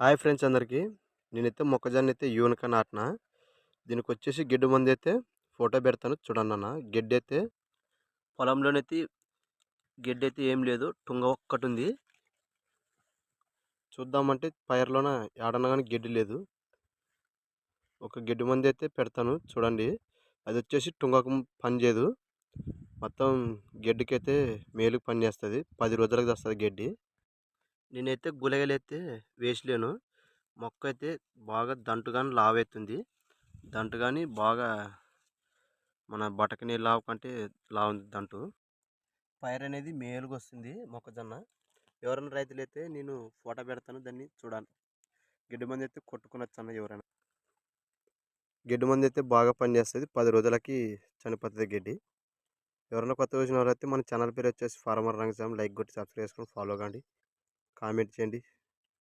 Hi friends అందరికీ. నేనైతే మొక్కజొన్న అయితే యూనిక నాటిన. దీనికి వచ్చేసి గిడ్డు మంది అయితే ఫోటో పెడతాను చూడండి అన్న గడ్డి అయితే పొలంలోనైతే గడ్డి అయితే ఏం లేదు టుంగ ఒక్కటి ఉంది చూద్దామంటే పైర్లోన ఏడన్నా కానీ గడ్డి లేదు. ఒక గడ్డి మంది అయితే పెడతాను చూడండి. అది వచ్చేసి టుంగకు పని చేయదు. మొత్తం గడ్డికి అయితే మేలుకు పని చేస్తుంది. పది రోజులకు వస్తుంది గడ్డి. నేనైతే గులగలు అయితే వేసలేను. మొక్క అయితే బాగా దంటుగాని లావైతుంది. దంటు కానీ బాగా మన బటకని లావు కంటే లావు ఉంది దంటు. పైర్ అనేది మేలుగా వస్తుంది మొక్కజొన్న. ఎవరైనా రైతులు అయితే నేను ఫోటో పెడతాను దాన్ని చూడాలి. గిడ్డు మంది అయితే కొట్టుకునొచ్చు అన్న ఎవరైనా. గిడ్డు మంది అయితే బాగా పనిచేస్తుంది. పది రోజులకి చనిపోతుంది గడ్డి. ఎవరైనా కొత్త వచ్చిన వాళ్ళైతే మన ఛానల్ పేరు వచ్చేసి ఫార్మర్ రంగం లైక్ కొట్టి సబ్స్క్రైబ్ చేసుకొని ఫాలో కండి. కామెంట్ చేయండి.